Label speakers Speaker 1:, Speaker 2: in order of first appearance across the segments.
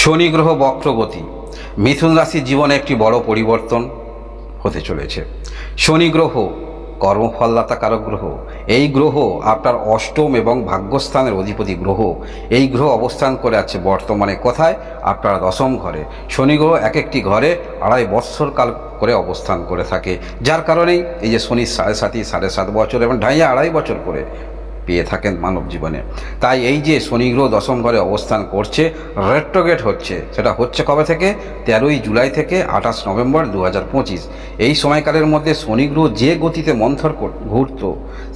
Speaker 1: শনি গ্রহ বক্রগতি। মিথুন রাশির জীবনে একটি বড় পরিবর্তন হতে চলেছে। শনি গ্রহ কর্মফলদাতা কারক গ্রহ। এই গ্রহ আপনার অষ্টম এবং ভাগ্যস্থানের অধিপতি গ্রহ। এই গ্রহ অবস্থান করে আছে বর্তমানে কোথায়? আপনার দশম ঘরে। শনি গ্রহ এক একটি ঘরে আড়াই বৎসর কাল করে অবস্থান করে থাকে। যার কারণেই এই যে শনি সাড়ে সাতই, সাড়ে সাত বছর এবং ঢাইয়া আড়াই বছর করে পেয়ে থাকেন মানব জীবনে। তাই এই যে শনি গ্রহ দশম ঘরে অবস্থান করছে রেট্রোগেট হচ্ছে। সেটা হচ্ছে কবে থেকে? তেরোই জুলাই থেকে আঠাশ নভেম্বর দু হাজার পঁচিশ। এই সময়কালের মধ্যে শনি গ্রহ যে গতিতে মন্থর ঘুরত,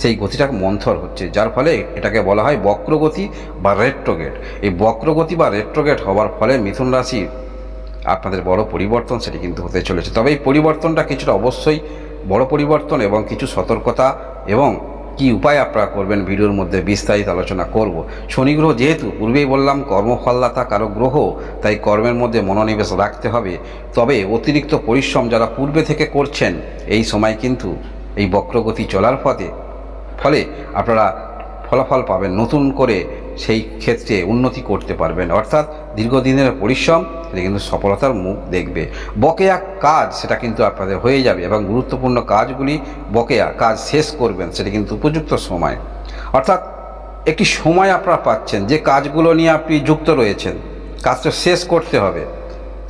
Speaker 1: সেই গতিটা মন্থর হচ্ছে। যার ফলে এটাকে বলা হয় বক্রগতি বা রেট্রোগেট এই বক্রগতি বা রেট্রোগেট হওয়ার ফলে মিথুন রাশি, আপনাদের বড় পরিবর্তন সেটি কিন্তু হতে চলেছে। তবে এই পরিবর্তনটা কিছুটা অবশ্যই বড় পরিবর্তন এবং কিছু সতর্কতা এবং কি উপায় আপনারা করবেন? ভিডিওর মধ্যে বিস্তারিত আলোচনা করব। শনি গ্রহ যেহেতু পূর্বেই বললাম, কর্মফলদাতা, কারও গ্রহ, তাই কর্মের মধ্যে মনোনিবেশ রাখতে হবে। তবে অতিরিক্ত পরিশ্রম যারা পূর্বে থেকে করছেন, এই সময় কিন্তু এই বক্রগতি চলার পথে। ফলে আপনারা ফলাফল পাবেন নতুন করে, সেই ক্ষেত্রে উন্নতি করতে পারবেন। অর্থাৎ দীর্ঘদিনের পরিশ্রম সেটা কিন্তু সফলতার মুখ দেখবে। বকেয়া কাজ সেটা কিন্তু আপনাদের হয়ে যাবে এবং গুরুত্বপূর্ণ কাজগুলি বকেয়া, কাজ শেষ করবেন, সেটা কিন্তু উপযুক্ত সময়। অর্থাৎ একটি সময় আপনারা পাচ্ছেন, যে কাজগুলো নিয়ে আপনি যুক্ত রয়েছেন, কাজটা শেষ করতে হবে,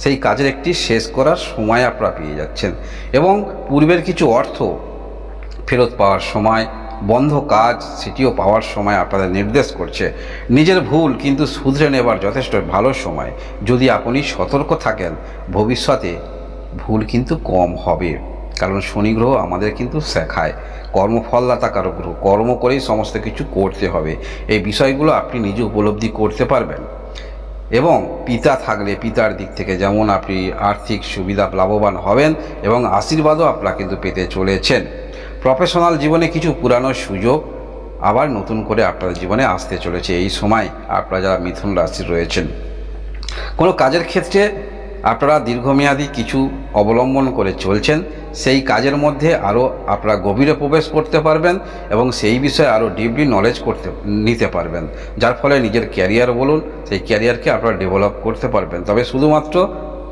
Speaker 1: সেই কাজের একটি শেষ করার সময় আপনারা পেয়ে যাচ্ছেন। এবং পূর্বের কিছু অর্থ ফেরত পাওয়ার সময় বন্ধ কাজ সেটিও পাওয়ার সময় আপনাদের নির্দেশ করছে। নিজের ভুল কিন্তু শুধরে নেবার যথেষ্ট ভালো সময়। যদি আপনি সতর্ক থাকেন, ভবিষ্যতে ভুল কিন্তু কম হবে। কারণ শনি গ্রহ আমাদের কিন্তু শেখায়। কর্মফলদাতা কারও গ্রহ কর্ম করেই সমস্ত কিছু করতে হবে। এই বিষয়গুলো আপনি নিজে উপলব্ধি করতে পারবেন। এবং পিতা থাকলে পিতার দিক থেকে যেমন আপনি আর্থিক সুবিধা লাভবান হবেন এবং আশীর্বাদও আপনারা কিন্তু পেতে চলেছেন। প্রফেশনাল জীবনে কিছু পুরানো সুযোগ আবার নতুন করে আপনাদের জীবনে আসতে চলেছে। এই সময় আপনারা যারা মিথুন রাশির রয়েছেন, কোনো কাজের ক্ষেত্রে আপনারা দীর্ঘমেয়াদী কিছু অবলম্বন করে চলছেন, সেই কাজের মধ্যে আরও আপনারা গভীরে প্রবেশ করতে পারবেন এবং সেই বিষয়ে আরও ডিপলি নলেজ করতে, নিতে পারবেন। যার ফলে নিজের ক্যারিয়ার বলুন, সেই ক্যারিয়ারকে আপনারা ডেভেলপ করতে পারবেন। তবে শুধুমাত্র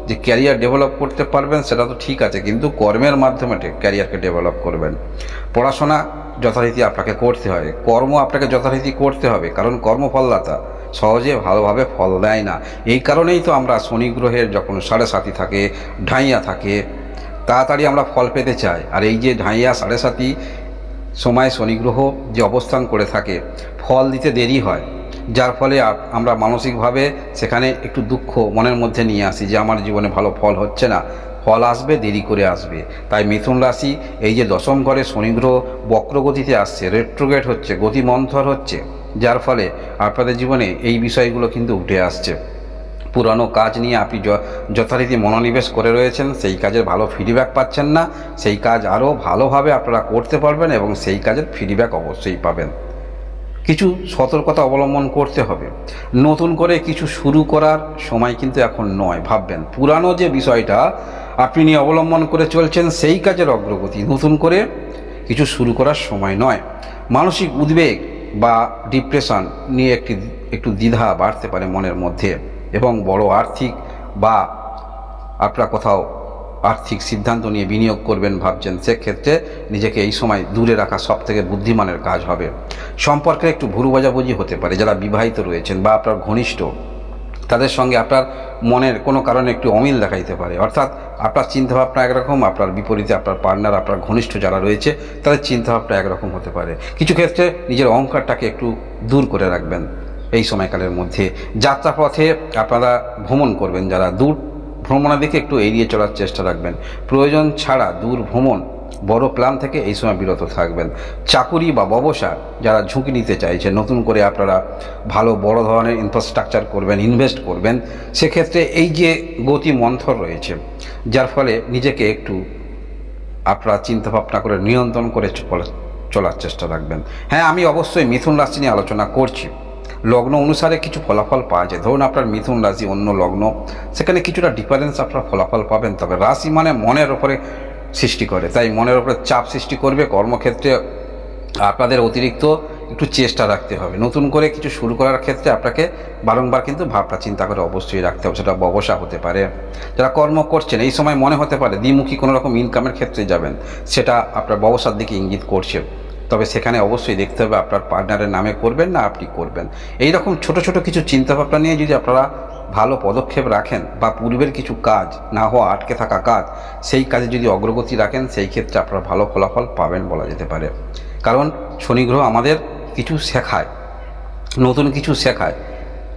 Speaker 1: যে ক্যারিয়ার ডেভেলপ করতে পারবেন, সেটা তো ঠিক আছে, কিন্তু কর্মের মাধ্যমে ক্যারিয়ারকে ডেভেলপ করবেন। পড়াশোনা যথারীতি আপনাকে করতে হয় কর্ম আপনাকে যথারীতি করতে হবে, কারণ কর্মফলদাতা সহজে ভালোভাবে ফল দেয় না। এই কারণেই তো আমরা শনি গ্রহের যখন সাড়ে সাতি থাকে, ঢাইয়া থাকে, তাড়াতাড়ি আমরা ফল পেতে চাই। আর এই যে ঢাইয়া, সাড়ে সাতি সময় শনি গ্রহ যে অবস্থান করে থাকে, ফল দিতে দেরি হয়। যার ফলে আমরা মানসিকভাবে সেখানে একটু দুঃখ মনের মধ্যে নিয়ে আসি যে আমার জীবনে ভালো ফল হচ্ছে না। ফল আসবে, দেরি করে আসবে। তাই মিথুন রাশি এই যে দশম ঘরে শনিগ্রহ বক্রগতিতে আসছে রেট্রোগেট হচ্ছে গতি মন্থর হচ্ছে। যার ফলে আপনাদের জীবনে এই বিষয়গুলো কিন্তু উঠে আসছে। পুরানো কাজ নিয়ে আপনি যথারীতি মনোনিবেশ করে রয়েছেন, সেই কাজের ভালো ফিডব্যাক পাচ্ছেন না। সেই কাজ আরও ভালোভাবে আপনারা করতে পারবেন এবং সেই কাজের ফিডব্যাক অবশ্যই পাবেন। কিছু সতর্কতা অবলম্বন করতে হবে। নতুন করে কিছু শুরু করার সময় কিন্তু এখন নয়, ভাববেন। পুরানো যে বিষয়টা আপনি অবলম্বন করে চলছেন, সেই কাজের অগ্রগতি নতুন করে কিছু শুরু করার সময় নয়। মানসিক উদ্বেগ বা ডিপ্রেশন নিয়ে একটি, একটু দ্বিধা বাড়তে পারে মনের মধ্যে এবং বড় আর্থিক বা আপনার কোথাও আর্থিক সিদ্ধান্ত নিয়ে বিনিয়োগ করবেন ভাবছেন, সেক্ষেত্রে নিজেকে এই সময় দূরে রাখা সব থেকে বুদ্ধিমানের কাজ হবে। সম্পর্কে একটু ভুরু বোঝাবুঝি হতে পারে, যারা বিবাহিত রয়েছেন বা আপনার ঘনিষ্ঠ, তাদের সঙ্গে আপনার মনের কোনো কারণে একটু অমিল দেখাইতে পারে। অর্থাৎ আপনার চিন্তাভাবনা একরকম, আপনার বিপরীতে আপনার পার্টনার, আপনার ঘনিষ্ঠ যারা রয়েছে, তাদের চিন্তাভাবনা একরকম হতে পারে। কিছু ক্ষেত্রে নিজের অহংকারটাকে একটু দূর করে রাখবেন। এই সময়কালের মধ্যে যাত্রাপথে আপনারা ভ্রমণ করবেন, যারা দূর ভ্রমণের দিকে একটু এড়িয়ে চলার চেষ্টা রাখবেন। প্রয়োজন ছাড়া দূর ভ্রমণ বড় প্ল্যান থেকে এই সময় বিরত থাকবেন। চাকুরি বা ব্যবসা যারা ঝুঁকি নিতে চাইছে, নতুন করে আপনারা ভালো বড় ধরনের ইনফ্রাস্ট্রাকচার করবেন ইনভেস্ট করবেন, সেক্ষেত্রে এই যে গতি মন্থর রয়েছে, যার ফলে নিজেকে একটু আপনারা চিন্তাভাবনা করে নিয়ন্ত্রণ করে চলা- চলার চেষ্টা রাখবেন। হ্যাঁ আমি অবশ্যই মিথুন রাশি নিয়ে আলোচনা করছি। লগ্ন অনুসারে কিছু ফলাফল পাওয়া যায়। ধরুন আপনার মিথুন রাশি, অন্য লগ্ন, সেখানে কিছুটা ডিফারেন্স আপনার ফলাফল পাবেন। তবে রাশি মানে মনের ওপরে সৃষ্টি করে, তাই মনের ওপরে চাপ সৃষ্টি করবে। কর্মক্ষেত্রে আপনাদের অতিরিক্ত একটু চেষ্টা রাখতে হবে। নতুন করে কিছু শুরু করার ক্ষেত্রে আপনাকে বারংবার কিন্তু ভাবটা চিন্তা করে অবশ্যই রাখতে হবে। সেটা ব্যবসা হতে পারে। যারা কর্ম করছেন, এই সময় মনে হতে পারে দ্বিমুখী কোনো রকম ইনকামের ক্ষেত্রে যাবেন। সেটা আপনার ব্যবসার দিকে ইঙ্গিত করছে। তবে সেখানে অবশ্যই দেখতে হবে আপনার পার্টনারের নামে করবেন না আপনি করবেন। এই রকম ছোট ছোট কিছু চিন্তাভাবনা নিয়ে যদি আপনারা ভালো পদক্ষেপ রাখেন বা পূর্বের কিছু কাজ না হওয়া, আটকে থাকা কাজ, সেই কাজে যদি অগ্রগতি রাখেন, সেই ক্ষেত্রে আপনারা ভালো ফলাফল পাবেন বলা যেতে পারে। কারণ শনি গ্রহ আমাদের কিছু শেখায়, নতুন কিছু শেখায়।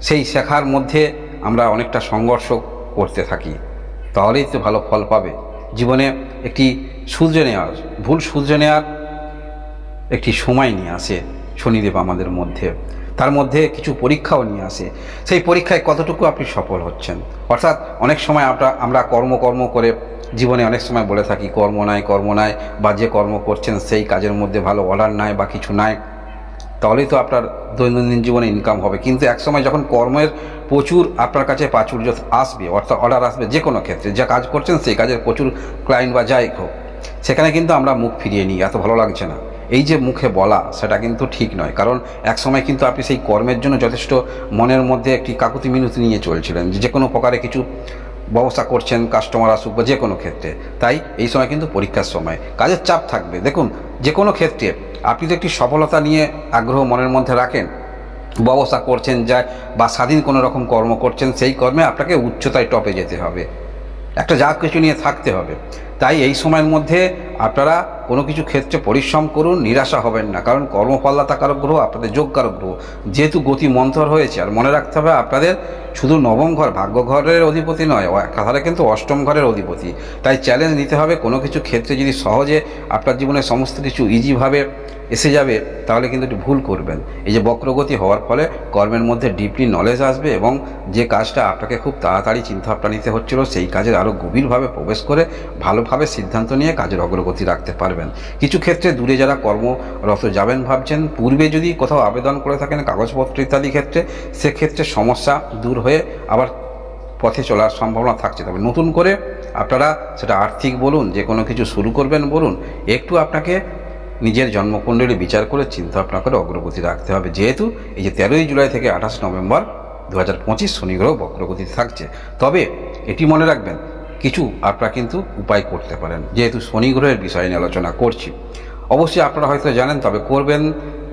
Speaker 1: সেই শেখার মধ্যে আমরা অনেকটা সংঘর্ষ করতে থাকি। তাহলেই তো ভালো ফল পাবে। জীবনে একটি সূর্য নেওয়ার, ভুল সূর্য নেওয়ার একটি সময় নিয়ে আসে শনিদেব আমাদের মধ্যে। তার মধ্যে কিছু পরীক্ষাও নিয়ে আসে। সেই পরীক্ষায় কতটুকু আপনি সফল হচ্ছেন? অর্থাৎ অনেক সময় আমরা আমরা কর্ম কর্ম করে জীবনে অনেক সময় বলে থাকি, কর্ম নাই কর্ম নাই, বা যে কর্ম করছেন সেই কাজের মধ্যে ভালো অর্ডার নাই, বা কিছু নাই, তাহলেই তো আপনার দৈনন্দিন জীবনে ইনকাম হবে। কিন্তু একসময় যখন কর্মের প্রচুর আপনার কাছে প্রাচুর্য আসবে, অর্থাৎ অর্ডার আসবে যে কোনো ক্ষেত্রে, যা কাজ করছেন সেই কাজের প্রচুর ক্লায়েন্ট বা যাই হোক, সেখানে কিন্তু আমরা মুখ ফিরিয়ে নিই, এত ভালো লাগছে না। এই যে মুখে বলা, সেটা কিন্তু ঠিক নয়। কারণ এক সময় কিন্তু আপনি সেই কর্মের জন্য যথেষ্ট মনের মধ্যে একটি কাকুতি মিনতি নিয়ে চলছিলেন, যে কোনো প্রকারে কিছু ব্যবস্থা করছেন কাস্টমার আসুক বা যে কোনো ক্ষেত্রে। তাই এই সময় কিন্তু পরীক্ষার সময়। কাজের চাপ থাকবে। দেখুন, যে কোনো ক্ষেত্রে আপনি তো একটি সফলতা নিয়ে আগ্রহ মনের মধ্যে রাখেন ব্যবসা করছেন যায় বা স্বাধীন কোনো রকম কর্ম করছেন, সেই কর্মে আপনাকে উচ্চতায় টপে যেতে হবে। একটা যা কিছু নিয়ে থাকতে হবে। তাই এই সময়ের মধ্যে আপনারা কোনো কিছু ক্ষেত্রে পরিশ্রম করুন, নিরাশা হবেন না। কারণ কর্মফলদাতা কারক গ্রহ আপনাদের যোগ কারক গ্রহ যেহেতু গতি মন্থর হয়েছে, আর মনে রাখতে হবে আপনাদের শুধু নবম ঘর ভাগ্য ঘরের অধিপতি নয় একাধারে কিন্তু অষ্টম ঘরের অধিপতি। তাই চ্যালেঞ্জ নিতে হবে, কোনো কিছু ক্ষেত্রে যদি সহজে আপনার জীবনে সমস্ত কিছু ইজিভাবে এসে যাবে, তাহলে কিন্তু একটু ভুল করবেন। এই যে বক্রগতি হওয়ার ফলে কর্মের মধ্যে ডিপলি নলেজ আসবে এবং যে কাজটা আপনাকে খুব তাড়াতাড়ি চিন্তাভাবনা নিতে হচ্ছিল, সেই কাজের আরও গভীরভাবে প্রবেশ করে ভালোভাবে সিদ্ধান্ত নিয়ে কাজের অগ্রগতি রাখতে পারবেন। কিছু ক্ষেত্রে দূরে যারা কর্মরত যাবেন ভাবছেন, পূর্বে যদি কোথাও আবেদন করে থাকেন কাগজপত্র ইত্যাদি ক্ষেত্রে, সেক্ষেত্রে সমস্যা দূর হয়ে আবার পথে চলার সম্ভাবনা থাকছে। তবে নতুন করে আপনারা সেটা আর্থিক বলুন, যে কোনো কিছু শুরু করবেন বলুন, একটু আপনাকে নিজের জন্মকুণ্ডলী বিচার করে চিন্তা ভাবনা করে অগ্রগতি রাখতে হবে। যেহেতু এই যে তেরোই জুলাই থেকে আঠাশ নভেম্বর দু হাজার পঁচিশ শনিগ্রহ অগ্রগতি থাকছে। তবে এটি মনে রাখবেন কিছু আপনারা কিন্তু উপায় করতে পারেন। যেহেতু শনি গ্রহের বিষয় নিয়ে আলোচনা করছি। অবশ্যই আপনারা হয়তো জানেন, তবে করবেন,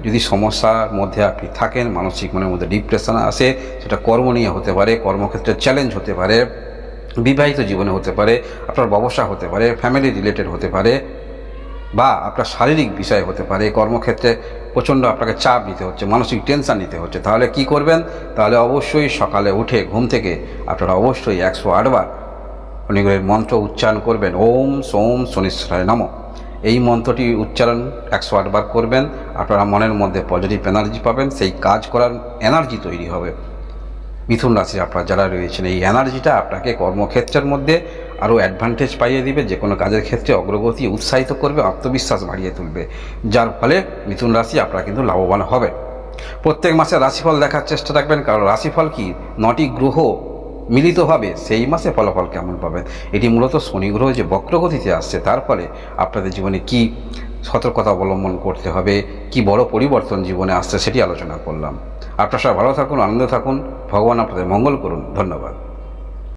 Speaker 1: যদি সমস্যার মধ্যে আপনি থাকেন, মানসিক মনের মধ্যে ডিপ্রেশন আসে, সেটা কর্ম নিয়ে হতে পারে, কর্মক্ষেত্রে চ্যালেঞ্জ হতে পারে, বিবাহিত জীবনে হতে পারে, আপনার ব্যবসা হতে পারে ফ্যামিলি রিলেটেড হতে পারে, বা আপনার শারীরিক বিষয় হতে পারে, কর্মক্ষেত্রে প্রচণ্ড আপনাকে চাপ নিতে হচ্ছে, মানসিক টেনশন নিতে হচ্ছে, তাহলে কি করবেন? তাহলে অবশ্যই সকালে উঠে ঘুম থেকে আপনারা অবশ্যই একশো আটবার শনিগ্রহের মন্ত্র উচ্চারণ করবেন। ওম সোম শনিশ্বরায় নম। এই মন্ত্রটি উচ্চারণ একশো আটবার করবেন। আপনারা মনের মধ্যে পজিটিভ এনার্জি পাবেন। সেই কাজ করার এনার্জি তৈরি হবে। মিথুন রাশি আপনার যারা রয়েছেন, এই এনার্জিটা আপনাকে কর্মক্ষেত্রের মধ্যে আরও অ্যাডভান্টেজ পাইয়ে দিবে। যে কোনো কাজের ক্ষেত্রে অগ্রগতি উৎসাহিত করবে, আত্মবিশ্বাস বাড়িয়ে তুলবে। যার ফলে মিথুন রাশি আপনারা কিন্তু লাভবান হবে প্রত্যেক মাসে রাশিফল দেখার চেষ্টা রাখবেন। কারণ রাশিফল কি? নটি গ্রহ মিলিতভাবে সেই মাসে ফলাফল কেমন পাবেন? এটি মূলত শনি গ্রহ যে বক্রগতিতে আসছে, তার ফলে আপনাদের জীবনে কি সতর্কতা অবলম্বন করতে হবে, কি বড় পরিবর্তন জীবনে আসছে সেটি আলোচনা করলাম। আপনারা সবাই ভালো থাকুন, আনন্দে থাকুন, ভগবান আপনাদের মঙ্গল করুন। ধন্যবাদ।